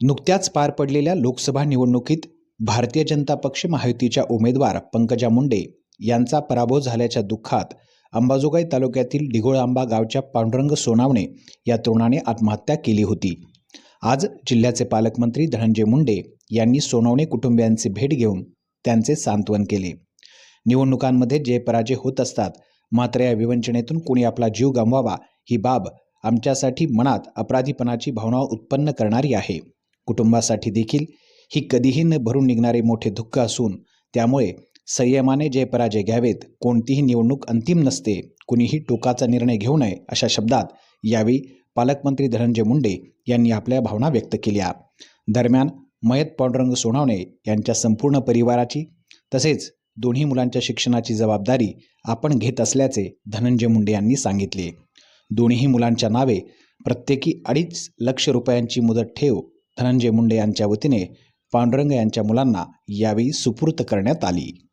नुकत्याच पार पडलेल्या लोकसभा निवडणुकीत भारतीय जनता पक्ष महायुतीच्या उमेदवार पंकजा मुंडे यांचा पराभव झाल्याच्या दुःखात अंबाजोगाई तालुक्यातील डिघोळांबा गावच्या पांडुरंग सोनावणे या तरुणाने आत्महत्या केली होती. आज जिल्ह्याचे पालकमंत्री धनंजय मुंडे यांनी सोनवणे कुटुंबियांची भेट घेऊन त्यांचे सांत्वन केले. निवडणुकांमध्ये जे पराजय होत असतात मात्र या विवंचनेतून कोणी आपला जीव गमवावा ही बाब आमच्यासाठी मनात अपराधीपणाची भावना उत्पन्न करणारी आहे. कुटुंबासाठी देखील ही कधीही न भरून निघणारे मोठे दुःख असून त्यामुळे संयमाने जयपराजय घ्यावेत कोणतीही निवडणूक अंतिम नसते कुणीही टोकाचा निर्णय घेऊ नये अशा शब्दात यावेळी पालकमंत्री धनंजय मुंडे यांनी आपल्या भावना व्यक्त केल्या. दरम्यान मयत पांडुरंग सोनावणे यांच्या संपूर्ण परिवाराची तसेच दोन्ही मुलांच्या शिक्षणाची जबाबदारी आपण घेत असल्याचे धनंजय मुंडे यांनी सांगितले. दोन्ही मुलांच्या नावे प्रत्येकी अडीच लक्ष रुपयांची मुदत ठेव धनंजय मुंडे यांच्या वतीने पांडुरंग यांच्या मुलांना यावेळी सुपूर्त करण्यात आली.